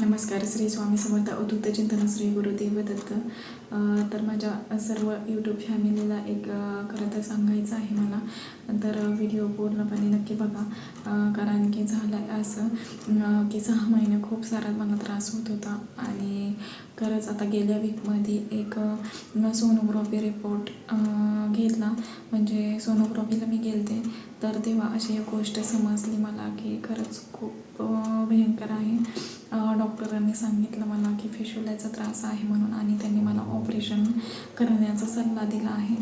नमस्कार श्री स्वामी समर्थ अवधूत चिंतन श्री गुरुदेव दत्त. तर माझ्या सर्व यूट्यूब फॅमिलीला एक अ, सांगायचं आहे मला तर व्हिडिओ पूर्णपणे नक्की बघा. कारण की झालं आहे असं की सहा महिने खूप सारा मला त्रास होत होता. आणि खरंच आता गेल्या वीकमध्ये एक सोनोग्राफी रिपोर्ट घेतला. म्हणजे सोनोग्राफीला मी गेलते. तर तेव्हा अशी एक गोष्ट समजली मला की खरंच खूप भयंकर आहे. डॉक्टरांनी सांगितलं मला की फिशुलाचा त्रास आहे म्हणून आणि त्यांनी मला ऑपरेशन करण्याचा सल्ला दिला आहे.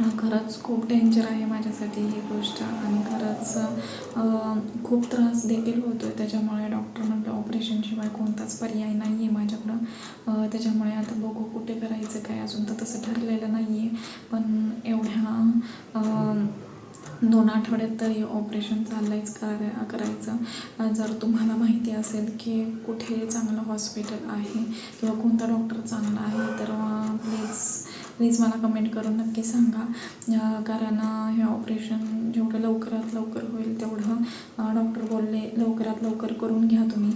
खरंच खूप डेंजर आहे माझ्यासाठी ही गोष्ट. आणि खरंच खूप त्रास देखील होतो आहे त्याच्यामुळे डॉक्टर म्हटलं ऑपरेशनशिवाय कोणताच पर्याय नाही आहे माझ्याकडं त्याच्यामुळे आता बघू कुठे करायचं काय अजून तर तसं ठरलेलं नाही आहे पण एवढ्या दोन आठवड्यात तरी ऑपरेशन चाललंयच करा करायचं. जर तुम्हाला माहिती असेल की कुठे चांगलं हॉस्पिटल आहे किंवा कोणता डॉक्टर चांगला आहे तर प्लीज मला कमेंट करून नक्की सांगा. कारण हे ऑपरेशन जेवढं लवकरात लवकर होईल तेवढं डॉक्टर बोलले लवकरात लवकर करून घ्या तुम्ही.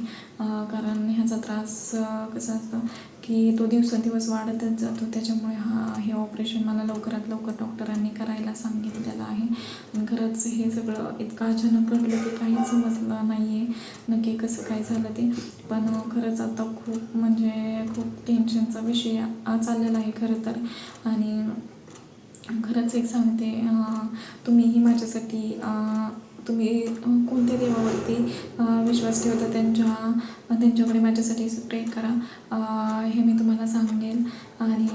कारण ह्याचा त्रास कसा असतं की तो दिवसेंदिवस वाढतच जातो. त्याच्यामुळे हा हे ऑपरेशन मला लवकरात लवकर डॉक्टरांनी करायला सांगितलेलं आहे. आणि खरंच हे सगळं इतकं अचानक घडलं की काहीच समजलं नाही आहे नक्की कसं काय झालं ते. पण खरंच आता खूप म्हणजे खूप टेन्शनचा विषय चाललेला आहे खरं तर. आणि खरंच एक सांगते तुम्हीही माझ्यासाठी तुम्ही कोणत्या देवावरती विश्वास ठेवता त्यांच्या त्यांच्याकडे माझ्यासाठी प्रे करा. हे मी तुम्हाला सांगेन. आणि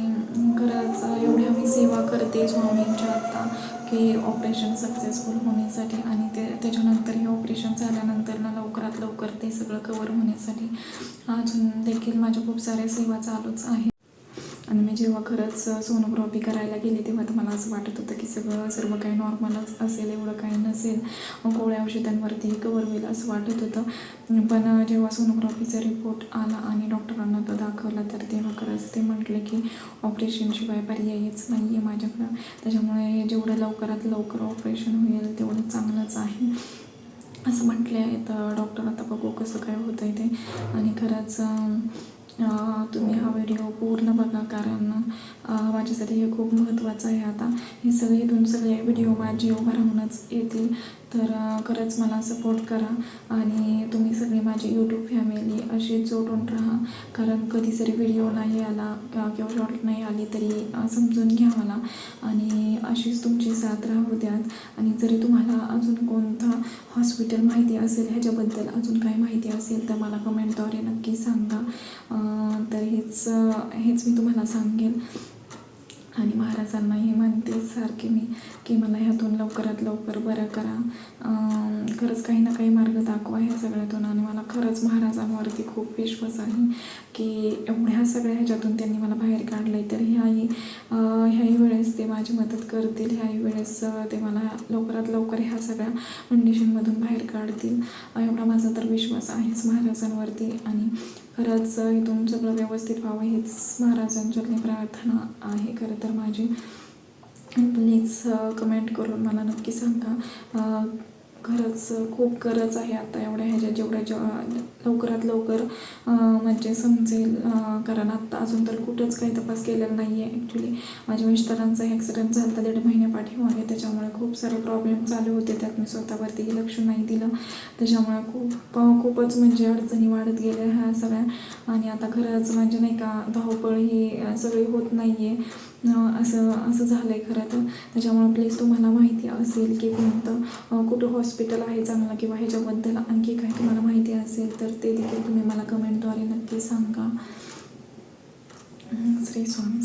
खरंच एवढ्या मी सेवा करते स्वामींच्या आता की ऑपरेशन सक्सेसफुल होण्यासाठी आणि ते त्याच्यानंतर हे ऑपरेशन झाल्यानंतर ना लवकरात लवकर ते सगळं कवर होण्यासाठी अजून देखील माझ्या खूप साऱ्या सेवा चालूच आहेत. आणि मी जेव्हा खरंच सोनोग्राफी करायला गेले तेव्हा तर मला असं वाटत होतं की सगळं सर्व काही नॉर्मलच असेल एवढं काही नसेल. गोळ्या औषधांवरती कवर होईल असं वाटत होतं. पण जेव्हा सोनोग्राफीचा रिपोर्ट आला आणि डॉक्टरांना तो दाखवला तर तेव्हा खरंच ते म्हटले की ऑपरेशनशिवाय पर्यायच नाही आहे माझ्याकडं. त्याच्यामुळे जेवढं लवकरात लवकर ऑपरेशन होईल तेवढं चांगलंच आहे. असं म्हटले आहे तर डॉक्टर आता बघू कसं काय होतं आहे ते. आणि खरंच तुम्ही हा व्हिडिओ पूर्ण बघा कारण अं, माझ्यासाठी हे खूप महत्त्वाचं आहे आता हे सगळे इथून सगळे व्हिडिओ माझे उभा राहूनच येतील तर खरंच मला सपोर्ट करा आणि तुम्ही सगळी माझी यूट्यूब फॅमिली अशी जोडून राहा कारण कधी जरी व्हिडिओ नाही आला किंवा किंवा शॉर्ट नाही आली तरी समजून घ्या मला आणि अशीच तुमची साथ राहू द्यात आणि जरी तुम्हाला अजून कोणता हॉस्पिटल माहिती असेल ह्याच्याबद्दल अजून काही माहिती असेल तर मला कमेंटद्वारे नक्की सांगा तर हेच हेच मी तुम्हाला सांगेन आणि महाराजांनाही म्हणते सारखे मी की मला ह्यातून लवकरात लवकर बरं करा. खरंच काही ना काही मार्ग दाखवा ह्या सगळ्यातून. आणि मला खरंच महाराजांवरती खूप विश्वास आहे की एवढ्या सगळ्या ह्याच्यातून त्यांनी मला बाहेर काढलं आहे तर ह्याही ह्याही वेळेस ते माझी मदत करतील ह्याही वेळेस ते मला लवकरात लवकर ह्या सगळ्या कंडिशनमधून बाहेर काढतील. एवढा माझा तर विश्वास आहेच महाराजांवरती. आणि खरंच इथून सगळं व्यवस्थित व्हावं हेच महाराजांच्यातली प्रार्थना आहे खरं तर माझी. प्लीज कमेंट करून मला नक्की सांगा. खरंच खूप गरज आहे आता एवढ्या ह्याच्या जेवढ्या जेव्हा लवकरात लवकर म्हणजे समजेल कारण आत्ता अजून तर कुठंच काही तपास केलेला नाही आहे ॲक्च्युली माझ्या मिस्टरांचा ॲक्सिडेंट झाला होता दीड महिन्या आहे त्याच्यामुळे खूप सारे प्रॉब्लेम चालू होते. त्यात मी स्वतःवरती लक्ष नाही दिलं. त्याच्यामुळे खूप खूपच म्हणजे अडचणी वाढत गेल्या ह्या सगळ्या. आणि आता खरंच म्हणजे नाही का धावपळ ही सगळी होत नाही आहे असं असं झालं आहे खरं तर. त्याच्यामुळं प्लीज तुम्हाला माहिती असेल की कोणतं कुठं हॉस्पिटल हॉस्पिटल आहे चांगलं किंवा ह्याच्याबद्दल आणखी काही तुम्हाला माहिती असेल तर ते देखील तुम्ही मला कमेंटद्वारे नक्की सांगा. श्री स्वामी